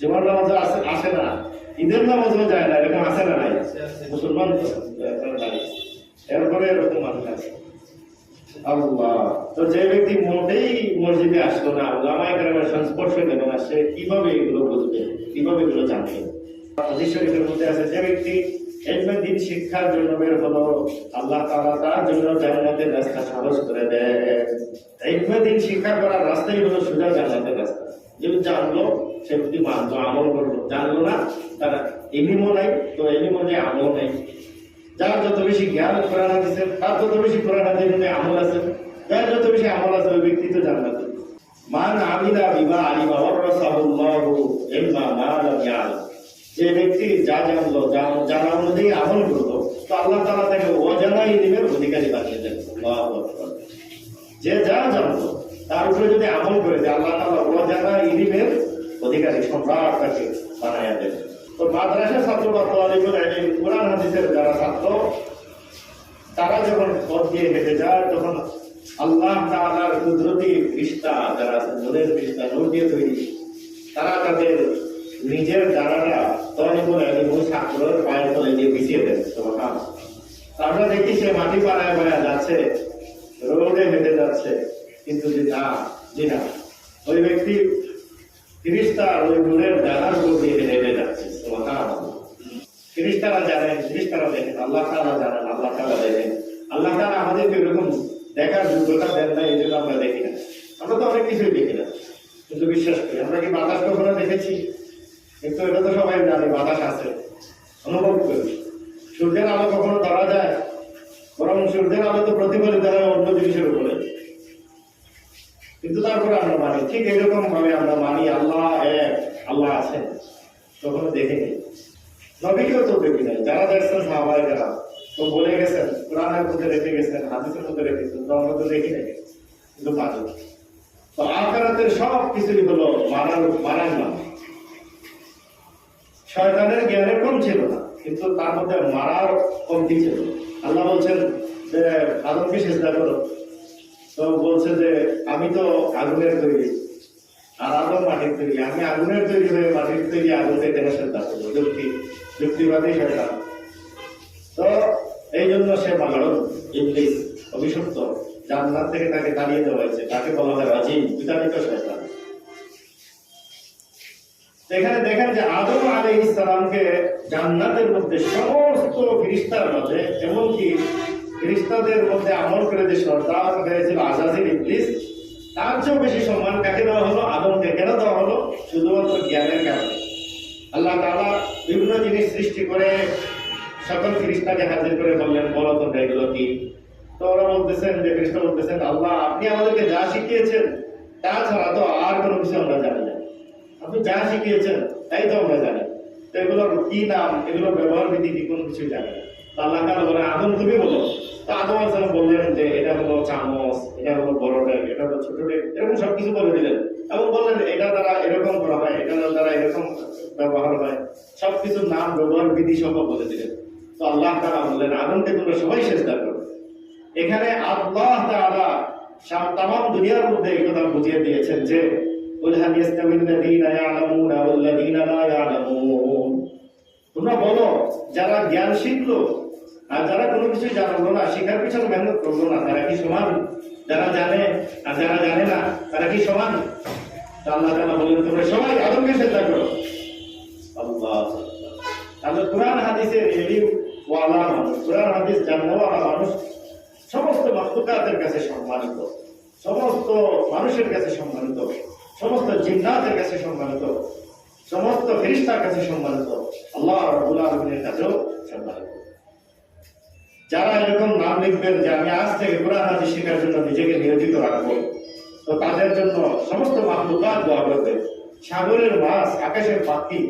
জুমার নামাজও আসে আসে না। ঈদের নামাজও যায় না এরকম আসে না নাই। মুসলমান এরপরে এরকম মানুষ আছে। আল্লাহ তো যে ব্যক্তি মোটেই মসজিদে আসলো না ওলামায়ে কেরামের সংস্পর্শে গেল না সে কীভাবে এগুলো বুঝবে? কীভাবে এগুলো জানবে? শরীফের মধ্যে আছে যে ব্যক্তি দিন শিক্ষার জন্য বের হলো আল্লাহ তাআলা তার জন্য জান্নাতের রাস্তা সহজ করে এলমে দিন শিক্ষা করার রাস্তাই হলো সোজা জান্নাতের রাস্তা। যে জানলো সে ব্যক্তি মানলো আমল করল। জানলো না, তার এলিমও নাই, তো এলিমও নেই আমল নাই। যার যত বেশি জ্ঞান কোরআন হাদিসে তার যত বেশি কোরআন মধ্যে আমল আছে। যার যত বেশি আমল আছে, ওই ব্যক্তি তো জান্নাতে। মান আমিলা বিমা আলিমা ওয়ারাসাহুল্লাহু ইলমা মা লাম যে ব্যক্তি যা জানলো, যা জানা অনুযায়ী আমল করল, তো আল্লাহ তাআলা তাকে অজানা ইলমের অধিকারী বানিয়ে দেন। যে যা জানলো, তার উপরে যদি আমল করে দেয় আল্লাহ তাআলা অজানা ইলমের অধিকারী সম্রাট তাকে বানায় দেন। তো মাদ্রাসা ছাত্র বা তালিবুল ইলম কোরআন হাদিসের যারা ছাত্র, তারা যখন পথ দিয়ে হেঁটে যায়, তখন আল্লাহ তাআলার কুদরতি রিশতা যারা নূরের রিশতা নূর দিয়ে তৈরি, তারা তাদের নিজের দ্বারাটা তলিবুল ইলম ও ছাত্রের পায়ের তলে দিয়ে বিছিয়ে দেন সুবহানাল্লাহ আমরা দেখি সে মাটি পাড়ায় পাড়ায় যাচ্ছে, রোডে হেঁটে যাচ্ছে, কিন্তু যে না জি না। ওই ব্যক্তি ফিরিস্তার ওই নূরের ডানার উপর দিয়ে হেঁটে যাচ্ছে ফিরিস্তারা জানেন ফিরিস্তারা দেখেন আল্লাহ তাআলা জানেন আল্লাহ তাআলা দেখেন আল্লাহ তাআলা আমাদেরকে এরকম দেখার যোগ্যতা দেন না এই জন্য আমরা দেখি না আমরা তো অনেক কিছুই দেখি না কিন্তু বিশ্বাস করি আমরা কি বাতাস কখনো দেখেছি কিন্তু এটা তো সবাই জানে বাতাস আছে অনুভব করি সূর্যের আলো কখনো ধরা যায় বরং সূর্যের আলো তো প্রতিফলিত হয় অন্য জিনিসের উপরে কিন্তু তারপরে আমরা মানি। ঠিক এরকম ভাবে আমরা মানি, আল্লাহ এক, আল্লাহ আছেন। কখনো দেখিনি নবীকেও তো দেখি নাই। যারা দেখছেন সাহাবাই যারা তো বলে গেছেন, কোরআনের মধ্যে রেখে গেছেন, হাদিসের মধ্যে রেখেছেন তো আমরা তো দেখি নাই। কিন্তু মানি তো আখরাতের সব কিছুই হলো মানার মানার নাম। শয়তানের জ্ঞানের কম ছিল না, কিন্তু তার মধ্যে মারার কমতি ছিল। আল্লাহ বলছেন যে, আদমকে চেষ্টা করো। তো বলছে যে, আমি তো আগুনের তৈরি। আর আদম মাটির তৈরি। আমি আগুনের তৈরি হয়ে মাটির তৈরি আগুনকে কেন করব। যুক্তি, যুক্তিবাদী শয়তান তো এই জন্য সে মালন ইংলিশ অভিশপ্ত, জান্নাত থেকে তাকে তাড়িয়ে দেওয়া হয়েছে। তাকে বলা হয় রাজিম বিতাড়িত শয়তান। এখানে দেখেন যে আদম আলী ইসলামকে জান্নাতের মধ্যে সমস্ত ফিরিস্তার মধ্যে এমনকি ফিরিস্তাদের মধ্যে আমল করে যে সর্দার হয়েছিল আজাজির ইবলিস, তার চেয়েও বেশি সম্মান কাকে দেওয়া হলো? আদমকে কেন দেওয়া হলো? শুধুমাত্র জ্ঞানের কারণে। আল্লাহ তাআলা বিভিন্ন জিনিস সৃষ্টি করে সকল ফিরিস্তাকে হাজির করে বললেন, বলো তো এগুলো কি? তো ওরা বলতেছেন যে ফিরিস্তা বলতেছেন, আল্লাহ, আপনি আমাদেরকে যা শিখিয়েছেন তাছাড়া তো আর কোনো কিছু আমরা জানি না। আপনি যা শিখিয়েছেন, তাই তো আমরা জানি। তো এগুলোর কি নাম? এগুলোর ব্যবহার বিধি কি? কোনো কিছু জানি না। তো আল্লাহ তালা তুমি বলো। তো আদম বললেন যে, এটা হলো চামচ, এটা হলো বড় এটা হলো ছোট এরকম সবকিছু বলে দিলেন। এবং বললেন, এটা দ্বারা এরকম করা হয়, এটা দ্বারা এরকম ব্যবহার হয়। সবকিছুর নাম, ব্যবহার বিধি সহ বলে দিলেন। আল্লাহ তালা বললেন আগুনকে তোমরা সবাই চেষ্টা করো। এখানে আল্লাহ তালা তাম দুনিয়ার মধ্যে এই কথা বুঝিয়ে দিয়েছেন যে তোমরা বলো, যারা জ্ঞান শিখলো আর যারা কোনো কিছু জানলো না শেখার পিছনে মেহনত করল না, তারা কি সমান? যারা জানে আর যারা জানে না, তারা কি সমান? আল্লাহ তাআলা বললেন তোমরা সবাই আদমকে চেষ্টা করো। আল্লাহ তাহলে কোরআন, হাদিসের এলিম ওয়ালা মানুষ কোরআন, হাদিস জাননেওয়ালা মানুষ সমস্ত মাখলুকাতের কাছে সম্মানিত, সমস্ত মানুষের কাছে সম্মানিত, সমস্ত জিন্নাতের কাছে সম্মানিত, সমস্ত ফেরিস্তার কাছে সম্মানিত। আল্লাহ রাব্বুল আলামিনের কাছেও সম্মানিত যারা এরকম নাম লিখবেন যে আমি আজ থেকে কোরআন হাদিস শেখার জন্য নিজেকে নিয়োজিত রাখব, তো তাদের জন্য সমস্ত মাহলুকাত দোয়া করবে। সাগরের মাছ, আকাশের পাখি,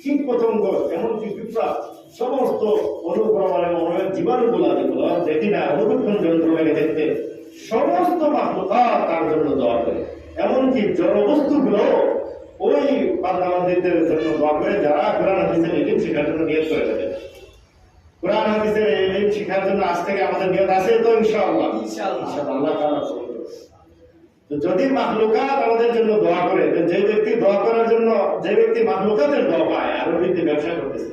কীট পতঙ্গ, এমনকি পিঁপড়া, সমস্ত অনুপ্রমাণের মনের জীবাণুগুলো যেগুলো দেখি না, অনুবীক্ষণ যন্ত্র মেলে দেখতে। সমস্ত মাহলুকাত তার জন্য দোয়া করে। এমনকি জড়বস্তুগুলো ওই বান্দাবান্দিদের জন্য দোয়া করে, যারা কোরআন হাদিসের ইলিম শেখার জন্য নিয়োগ করে থাকে। কোরআন হাদিসের ইলিম শেখার জন্য আজ থেকে আমাদের নিয়ত আছে তো ইনশাআল্লাহ। ইনশাআল্লাহ। আল্লাহ তাআলা তো যদি মাহলুকাত আমাদের জন্য দোয়া করে যে ব্যক্তি দোয়া করার জন্য যে ব্যক্তি মাহলুকাতের দোয়া পায় আর ব্যক্তি ব্যবসা করতেছে।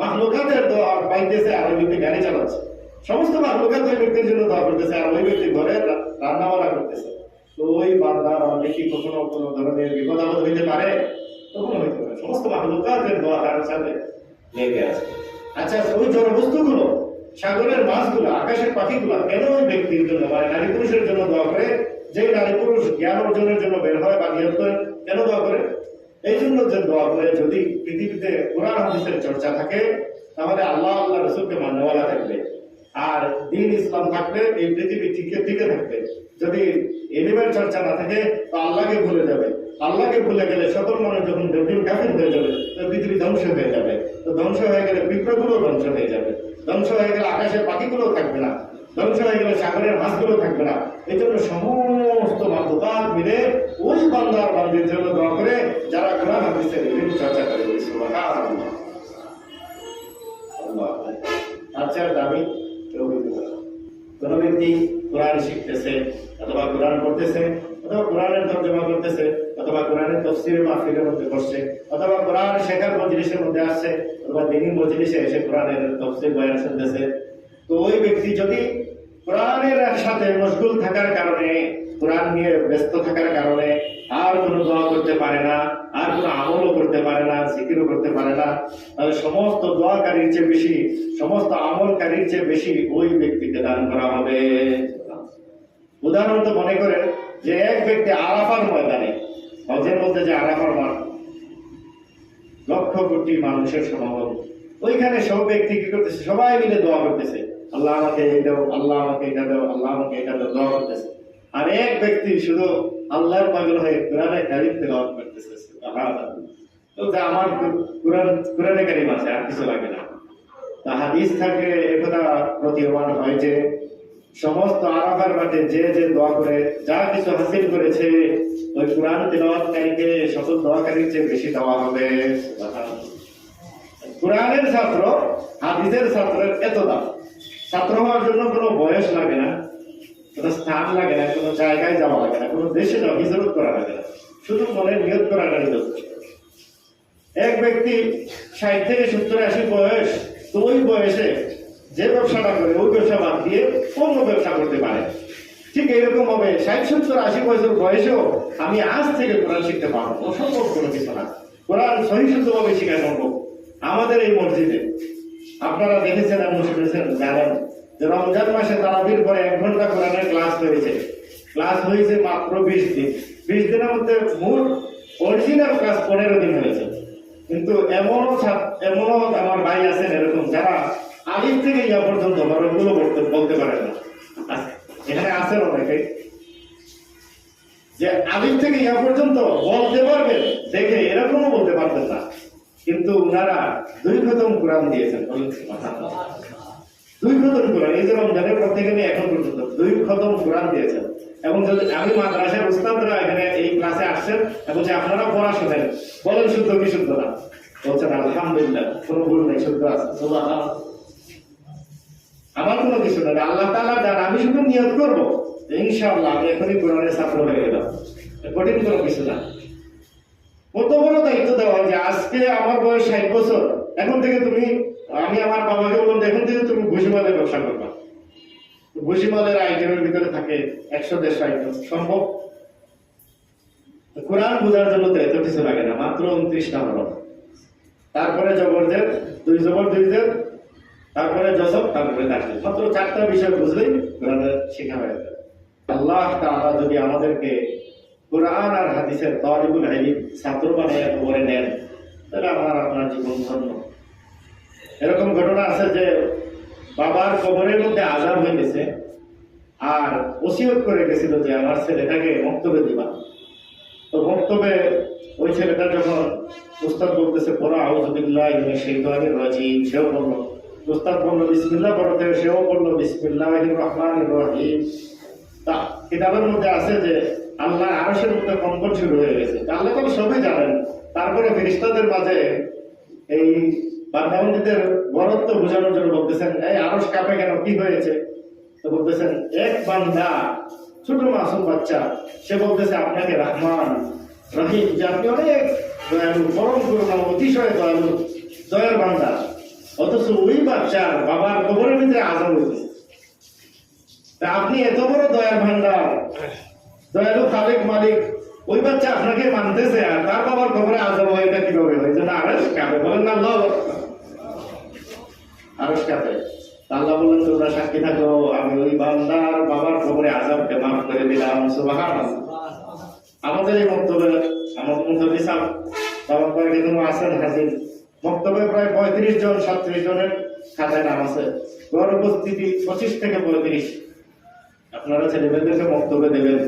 মাহলুকাতের দোয়া পাইতেছে আর ব্যক্তি গাড়ি চালাচ্ছে। সমস্ত মাহলুকাত ওই ব্যক্তির জন্য দোয়া করতেছে আর ওই ব্যক্তি ঘরে রান্না বান্না করতেছে। তো ওই বান্দা বা ব্যক্তি কখনো কোনো ধরনের বিপদ আপদ হইতে পারে? তখন হইতে পারে। সমস্ত মাহলুকাতের দোয়া তার সাথে লেগে আছে। আচ্ছা ওই জড়বস্তুগুলো সাগরের মাছগুলো, আকাশের পাখিগুলো, কেন ওই ব্যক্তির জন্য মানে নারী পুরুষের জন্য দোয়া করে? যে নারী পুরুষ জ্ঞান অর্জনের জন্য বের হয় বা নিয়ত করেন কেন দোয়া করে? এই জন্য যে দোয়া করে, যদি পৃথিবীতে কোরআন হাদিসের চর্চা থাকে, তাহলে আল্লাহ আল্লাহ রসুলকে মান্যওয়ালা থাকবে। আর দিন ইসলাম থাকবে, এই পৃথিবী টিকে টিকে থাকবে। যদি এলিমের চর্চা না থাকে, তো আল্লাহকে ভুলে যাবে। আল্লাহকে ভুলে গেলে সকল মানুষ যখন জটিল হয়ে যাবে, তো পৃথিবী ধ্বংস হয়ে যাবে। ধ্বংস হয়ে গেলে পিঁপড়াগুলো ধ্বংস হয়ে যাবে। ধ্বংস হয়ে গেলে আকাশের পাখিগুলো থাকবে না। ধ্বংস হয়ে গেলে সাগরের মাছগুলো থাকবে না। এই জন্য সমস্ত মাধ্যমাত মিলে ওই বান্দার বান্দির জন্য দোয়া করে, যারা কোরআন হাদিসের ইলম চর্চা করে কেউ বলতে কোনো ব্যক্তি কোরআন শিখতেছে, অথবা কোরআন পড়তেছে, অথবা কোরআনের তর্জমা করতেছে, অথবা কোরআনের তফসির মাহফিলের মধ্যে বসছে, অথবা কোরআন শেখার মজলিসের মধ্যে আসছে অথবা দিনী মজলিসে এসে কোরআনের তফসির বয়ান শুনতেছে। তো ওই ব্যক্তি যদি কোরআনের সাথে মশগুল থাকার কারণে, কোরআন নিয়ে ব্যস্ত থাকার কারণে আর কোনো দোয়া করতে পারে না, আর কোনো আমলও করতে পারে না, জিকিরও করতে পারে না, তাহলে সমস্ত দোয়াকারীর চেয়ে বেশি, সমস্ত আমলকারীর চেয়ে বেশি ওই ব্যক্তিকে দান করা হবে। উদাহরণত মনে করেন যে এক ব্যক্তি আরাফার ময়দানে হজের মধ্যে যে আরাফার মাঠ কোটি মানুষের সমাগম। ওইখানে সব ব্যক্তি কি করতেছে? সবাই মিলে দোয়া করতেছে। আল্লাহ আমাকে এই দাও, আল্লাহ আমাকে এটা দাও, আল্লাহ আমাকে এটা দাও, দোয়া করতেছে। আর এক ব্যক্তি শুধু আল্লাহর পাগল হয়ে কোরআনে কারিম তেলাওয়াত করতেছে। তো যে আমার কোরআন, কোরআনে কারিম আছে, আর কিছু লাগে না। তা হাদিস থেকে একথা প্রতীয়মান হয় যে, সমস্ত আরাফার মাঠে যে যে দোয়া করে, যা কিছু হাসিল করেছে, ওই কোরআন তেলাওয়াতকারীকে সকল দোয়াকারীর চেয়ে বেশি দেওয়া হবে। কোরআনের ছাত্র, হাদিসের ছাত্রের এত দাম। ছাত্র হওয়ার জন্য কোনো বয়স লাগে না, কোনো স্থান লাগে না, কোনো জায়গায় যাওয়া লাগে না, কোনো দেশে যাওয়া, হিজরত করা লাগে না। শুধু মনের নিয়ত করাটাই যথেষ্ট এক ব্যক্তি ষাট থেকে সত্তর, আশি বয়স, তো ওই বয়সে যে ব্যবসাটা করে, ওই ব্যবসা বাদ দিয়ে অন্য ব্যবসা করতে পারে। ঠিক এরকম হবে ষাট, সত্তর, আশি বছর বয়সেও আমি আজ থেকে কোরআন শিখতে পারব। অসম্ভব কোনো কিছু না। কোরআন সহিষ্ণুভাবে শেখা সম্ভব। আমাদের এই মসজিদে আপনারা দেখেছেন এবং শুনেছেন জানেন যে রমজান মাসে তারাবির পরে এক ঘণ্টা কোরআনের ক্লাস হয়েছে। ক্লাস হয়েছে মাত্র বিশ দিন। বিশ দিনের মধ্যে মূল অরিজিনাল ক্লাস পনেরো দিন হয়েছে। কিন্তু এমনও এমনও আমার ভাই আছেন এরকম যারা আলিম থেকে ইয়া পর্যন্ত বরফগুলো বলতে বলতে পারে না। এখানে আছেন অনেকে। যে আলিম থেকে ইয়া পর্যন্ত বলতে পারবেন, দেখে এরকমও বলতে পারতেন না। কিন্তু ওনারা দুই খতম কোরআন দিয়েছেন। দুই খতম কোরআন, এই যে রমজানের পর থেকে নিয়ে এখন পর্যন্ত দুই খতম কোরআন দিয়েছেন। এবং যদি আমি মাদ্রাসার উস্তাদরা এখানে এই ক্লাসে আসছেন এবং যে আপনারা পড়া শোনেন, বলেন শুদ্ধ কি শুদ্ধ না? বলছেন, আলহামদুলিল্লাহ, কোনো ভুল নেই, শুদ্ধ আছে। আমার কোনো কিছু নেই। আল্লাহ তাআলা জান আমি শুধু নিয়োগ করব। ইনশাআল্লাহ, আমি এখনই কোরআনের ছাত্র হয়ে গেলাম। কঠিন কোনো কিছু না। কত বড় দায়িত্ব দেওয়া যে আজকে আমার বয়স ষাট বছর, এখন থেকে তুমি, আমি আমার বাবাকে বললাম এখন থেকে তুমি ভুসিমালের ব্যবসা করবা। ভুসিমালের আইটেমের ভিতরে থাকে একশো দেড়শো আইটেম সম্ভব? কোরআন বোঝার জন্য তো এত কিছু লাগে না, মাত্র উনত্রিশটা হরফ তারপরে জবরজের দুই জবর দুই জের তারপরে জসব তারপরে তাসির মাত্র চারটা বিষয় বুঝলেই কোরআনের শেখা হয়ে যাবে আল্লাহ তাআলা যদি আমাদেরকে কোরআন আর হাদিসের তালিবুল ইলম ছাত্র বানিয়ে খবরে নেন। তাহলে আমার আপনার জীবন ধন্য। এরকম ঘটনা আছে যে বাবার কবরের মধ্যে আজাব গেছে আর ওসিয়ত করে গেছিল যে আমার ছেলেটাকে মক্তবে দিবা। তো বক্তব্যে ওই ছেলেটা যখন উস্তাদ বলতেছে, পড়া আউজুবিল্লাহ ইমিনাশ শাইতানির রাজিম। সেও বলল, উস্তাদ বলল, বিসমিল্লাহ পড়তে সেও বলল, বিসমিল্লাহির রহমানির রহিম। তা কিতাবের মধ্যে আছে যে আল্লাহ আরশের মধ্যে কম্পন শুরু হয়ে গেছে। তা আল্লাহ তাআলা সবই জানেন। তারপরে ফেরেশতাদের মাঝে এই বান্দাবন্দীদের বরত্ব বোঝানোর জন্য বলতেছেন, এই আরশ কাপে কেন কি হয়েছে? তো বলতেছেন, এক বান্দা, ছোট মাসুম বাচ্চা, সে বলতেছে, আপনাকে রহমান, রহিম, যে আপনি অনেক দয়ালু, পরম করুণা অতিশয় দয়ালু, দয়ার বান্দা। অথচ ওই বাচ্চার বাবার কবরের ভিতরে আজাব হইতেছে। তা আপনি এত বড় দয়ার ভান্ডার। দয়ালু খালেক মালিক, ওই বাচ্চা আপনাকে মানতেছে আর তার বাবার খবরে আজাব হয় এটা কীভাবে হয়? যেন আরস কাবে বলেন না আল্লাহ আরস কাবে আল্লাহ বলেন, তোমরা সাক্ষী থাকো, আমি ওই বান্দার বাবার খবরে আজাবকে মাফ করে দিলাম। সুবাহান আমাদের এই বক্তব্যে আমার মুখী সাহেব, বাবার কয়েক হাজির। বক্তব্যে প্রায় পঁয়ত্রিশ জন, সাতত্রিশ জনের খাতায় নাম আছে। গড় উপস্থিতি পঁচিশ থেকে পঁয়ত্রিশ। আপনারা ছেলেমেয়েদেরকে বক্তব্য দেবেন।